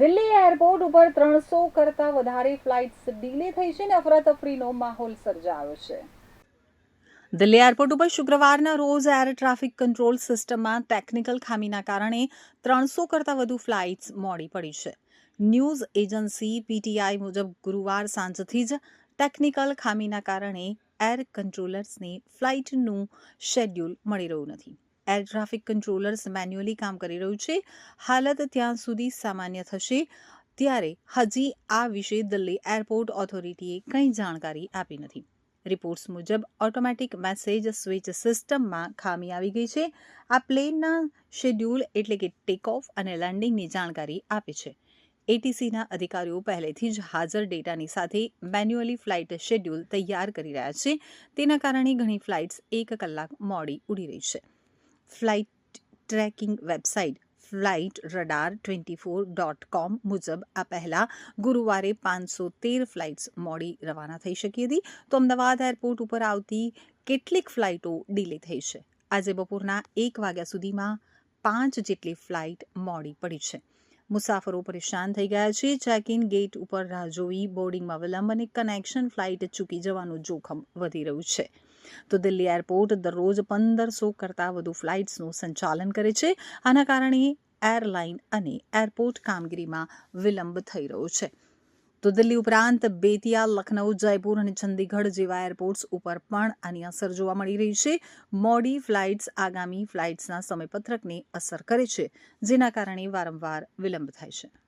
Delhi airport ઉપર ત્રણસો કરતાં વધારે ફ્લાઇટ્સ ડીલે થઈ છે અને અફરાતફરીનો માહોલ સર્જાયો છે. દિલ્હી એરપોર્ટ ઉપર શુક્રવારના રોજ એર ટ્રાફિક કંટ્રોલ સિસ્ટમમાં ટેકનિકલ ખામીના કારણે ત્રણસો કરતાં વધુ ફ્લાઇટ્સ મોડી પડી છે. ન્યૂઝ એજન્સી પીટીઆઈ મુજબ ગુરુવાર સાંજથી જ ટેકનિકલ ખામીના કારણે એર કંટ્રોલર્સને ફ્લાઇટનું શેડ્યુલ મળી રહ્યું નથી. એર ટ્રાફિક કંટ્રોલર્સ મેન્યુઅલી કામ કરી રહ્યું છે. હાલત ત્યાં સુધી સામાન્ય થશે. ત્યારે હજી આ વિશે દિલ્હી એરપોર્ટ ઓથોરિટીએ કંઈ જાણકારી આપી નથી. રિપોર્ટ્સ મુજબ ઓટોમેટિક મેસેજ સ્વિચ સિસ્ટમમાં ખામી આવી ગઈ છે. આ પ્લેનના શેડ્યુલ એટલે કે ટેક ઓફ અને લેન્ડિંગની જાણકારી આપે છે. એટીસીના અધિકારીઓ પહેલેથી જ હાજર ડેટાની સાથે મેન્યુઅલી ફ્લાઇટ શેડ્યુલ તૈયાર કરી રહ્યા છે. તેના કારણે ઘણી ફ્લાઇટ્સ એક કલાક મોડી ઉડી રહી છે. Flight tracking website flight radar twenty four dot com મુજબ આ પહેલાં ગુરુવારે પાંચસો તેર ફ્લાઇટ્સ મોડી રવાના થઈ શકી હતી. તો અમદાવાદ એરપોર્ટ ઉપર આવતી કેટલીક ફ્લાઇટો ડીલે થઈ છે. આજે બપોરના એક વાગ્યા સુધીમાં પાંચ જેટલી ફ્લાઇટ મોડી પડી છે. મુસાફરો પરેશાન થઈ ગયા છે. ચેક ઇન ગેટ ઉપર રાહ જોઈ બોર્ડિંગમાં વિલંબ અને કનેક્શન ફ્લાઇટ ચૂકી જવાનું જોખમ વધી રહ્યું છે. તો દિલ્હી એરપોર્ટ દરરોજ પંદરસો કરતાં વધુ ફ્લાઇટ્સનું સંચાલન કરે છે. આના કારણે એરલાઇન અને એરપોર્ટ કામગીરીમાં વિલંબ થઈ રહ્યો છે. તો દિલ્હી ઉપરાંત બેતિયા, લખનઉ, જયપુર અને ચંદીગઢ જેવા એરપોર્ટ્સ ઉપર પણ આની અસર જોવા મળી રહી છે. મોડી ફ્લાઇટ્સ આગામી ફ્લાઇટ્સના સમયપત્રકને અસર કરે છે, જેના કારણે વારંવાર વિલંબ થાય છે.